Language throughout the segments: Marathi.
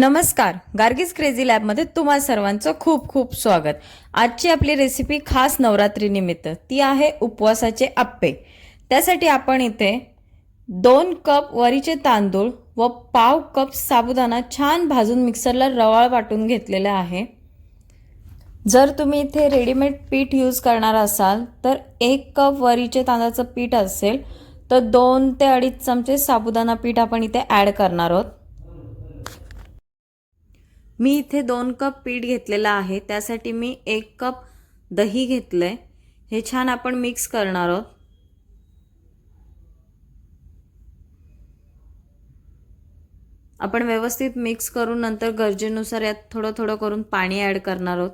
नमस्कार. गार्गीज क्रेझी लॅबमध्ये तुम्हा सर्वांचं खूप खूप स्वागत. आजची आपली रेसिपी खास नवरात्रीनिमित्त ती आहे उपवासाचे आप्पे. त्यासाठी आपण इथे दोन कप वरीचे तांदूळ व पाव कप साबुदाणा छान भाजून मिक्सरला रवाळ वाटून घेतलेला आहे. जर तुम्ही इथे रेडीमेड पीठ यूज करणार असाल तर एक कप वरीचे तांदळाचं पीठ असेल तर दोन ते अडीच चमचे साबुदाणा पीठ आपण इथे ॲड करणार आहोत. मी इथे दोन कप पीठ घेतलेलं आहे त्यासाठी मी एक कप दही घेतलं आहे हे छान आपण मिक्स करणार आहोत. आपण व्यवस्थित मिक्स करून नंतर गरजेनुसार यात थोडं थोडं करून पाणी ॲड करणार आहोत.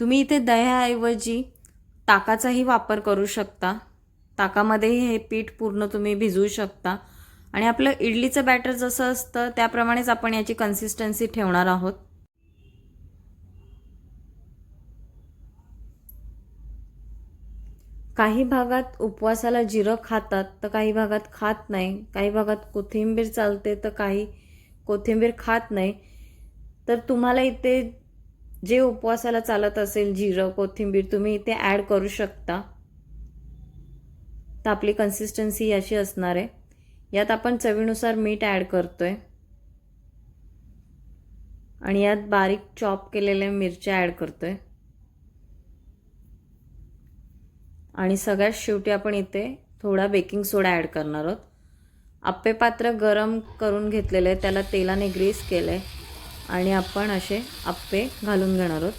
तुम्ही इथे दह्याऐवजी ताकाचाही वापर करू शकता. ताकामध्येही हे पीठ पूर्ण तुम्ही भिजवू शकता. आणि आपलं इडलीचं बॅटर जसं असतं त्याप्रमाणेच आपण याची कन्सिस्टन्सी ठेवणार आहोत. काही भागात उपवासाला जिरं खातात तर काही भागात खात नाही. काही भागात कोथिंबीर चालते तर काही कोथिंबीर खात नाही. तर तुम्हाला इथे जे उपवासाला चालत असेल जिरं कोथिंबीर तुम्ही इथे ॲड करू शकता. तर आपली कन्सिस्टन्सी अशी असणार आहे. यात आपण चवीनुसार मीठ ॲड करतो आहे आणि यात बारीक चॉप केलेल्या मिरच्या ॲड करतो आहे आणि सगळ्यात शेवटी आपण इथे थोडा बेकिंग सोडा ॲड करणार आहोत. आप्पे पात्र गरम करून घेतलेलं आहे त्याला तेलाने ग्रीस केलं आहे आणि आपण असे आप्पे घालून घेणार आहोत.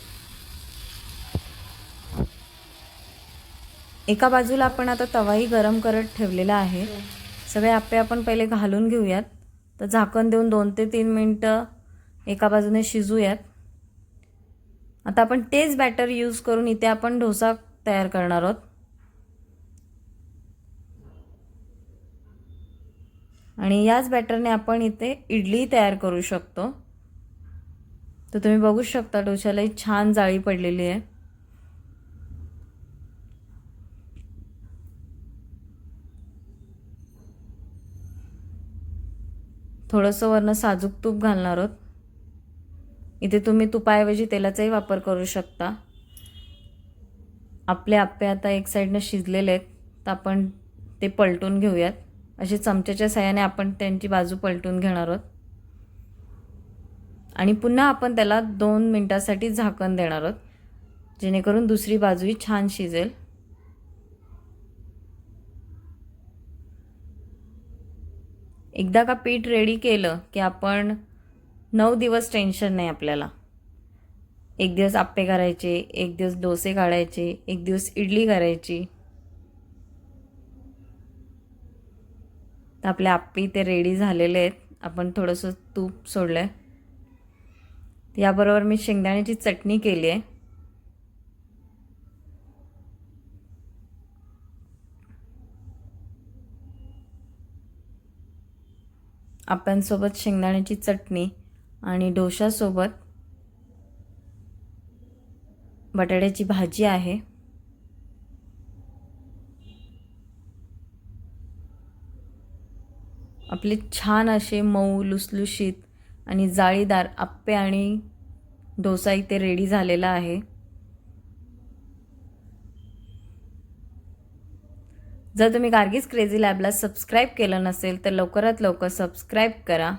एका बाजूला आपण आता तवाही गरम करत ठेवलेला आहे. सगळे आपे आपण पहिले घालून घेऊयात. तर झाकण देऊन दोन ते तीन मिनटं एका बाजूने शिजूयात. आता आपण तेच बॅटर यूज करून इथे आपण डोसा तयार करणार आहोत. आणि याच बॅटरने आपण इथे इडली तयार करू शकतो. तर तुम्ही बघू शकता डोशाला छान जाळी पडलेली आहे. थोडंसं वरनं साजूक तूप घालणार आहोत. इथे तुम्ही तुपाऐवजी तेलाचाही वापर करू शकता. आपले आप्पे आता एक साईडनं शिजलेले आहेत तर आपण ते पलटून घेऊयात. असे चमच्याच्या साह्याने आपण त्यांची बाजू पलटून घेणार आहोत. आणि पुन्हा आपण त्याला दोन मिनटासाठी झाकण देणार आहोत जेणेकरून दुसरी बाजूही छान शिजेल. एकदा का पीठ रेडी केलं की आपण नऊ दिवस टेन्शन नाही आपल्याला. एक दिवस आप्पे करायचे एक दिवस डोसे काढायचे एक दिवस इडली करायची. तर आपले आप्पे ते रेडी झालेले आहेत. आपण थोडंसं तूप सोडलं आहे याबरोबर मी शेंगदाण्याची चटणी केली आहे. आप्यांसोबत शेंगदाण्याची चटणी आणि डोशासोबत बटाट्याची भाजी आहे. आपले छान असे मऊ लुसलुशीत आणि जाळीदार आप्पे आणि डोसा इथे रेडी झालेला आहे. जर तुम्ही गार्गीज क्रेझी लॅबला सबस्क्राईब केलं नसेल तर लवकरात लवकर सबस्क्राईब करा.